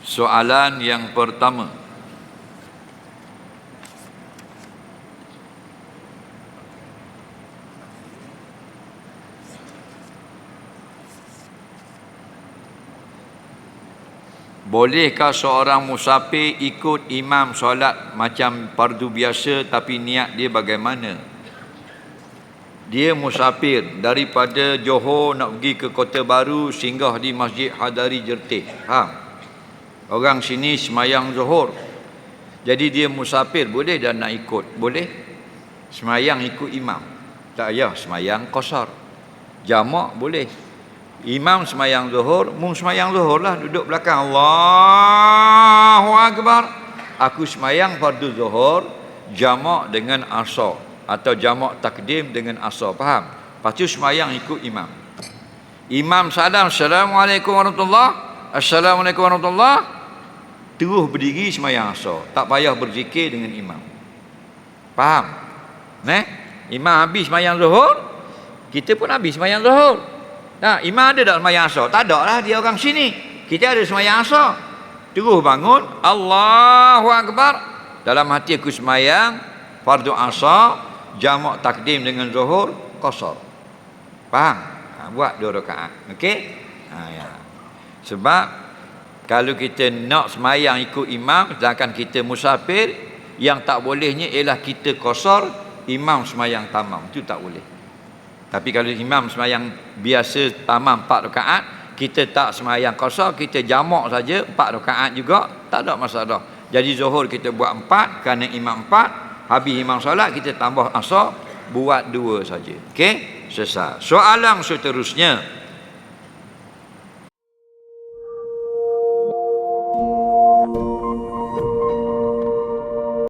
Soalan yang pertama. Bolehkah seorang musafir ikut imam solat macam fardu biasa tapi niat dia bagaimana? Dia musafir daripada Johor nak pergi ke Kota Baru singgah di Masjid Hadari Jertih. Faham? Orang sini semayang Johor. Jadi dia musafir boleh dan nak ikut? Boleh. Semayang ikut imam. Tak payah semayang kosar. Jamak boleh. Imam semayang zuhur, mung semayang zuhur lah duduk belakang. Allahu Akbar. Aku semayang fardu zuhur, jamak dengan asar. Atau jamak takdim dengan asar. Faham? Lepas tu semayang ikut imam. Imam salam, Assalamualaikum warahmatullahi Assalamualaikum warahmatullahi Terus berdiri semayang asar. Tak payah berzikir dengan imam. Faham? Neh? Imam habis semayang zuhur, kita pun habis semayang zuhur. Nah, imam ada tak semayang asar? Tak ada lah dia orang sini. Kita ada semayang asar. Terus bangun, Allahu Akbar. Dalam hati aku semayang, fardu asar, jamak takdim dengan zuhur, kosor. Faham? Ha, buat dua rakaat. Okey? Ha, ya. Sebab, kalau kita nak semayang ikut imam, sedangkan kita musafir, yang tak bolehnya ialah kita kosor, imam semayang tamam. Itu tak boleh. Tapi kalau imam semayang biasa tamam 4 rakaat, kita tak semayang kosong, kita jamak saja 4 rakaat juga, tak ada masalah. Jadi zuhur kita buat 4 kerana imam 4, habis imam solat kita tambah asar buat 2 saja. Okey? Selesai. Soalan seterusnya. Música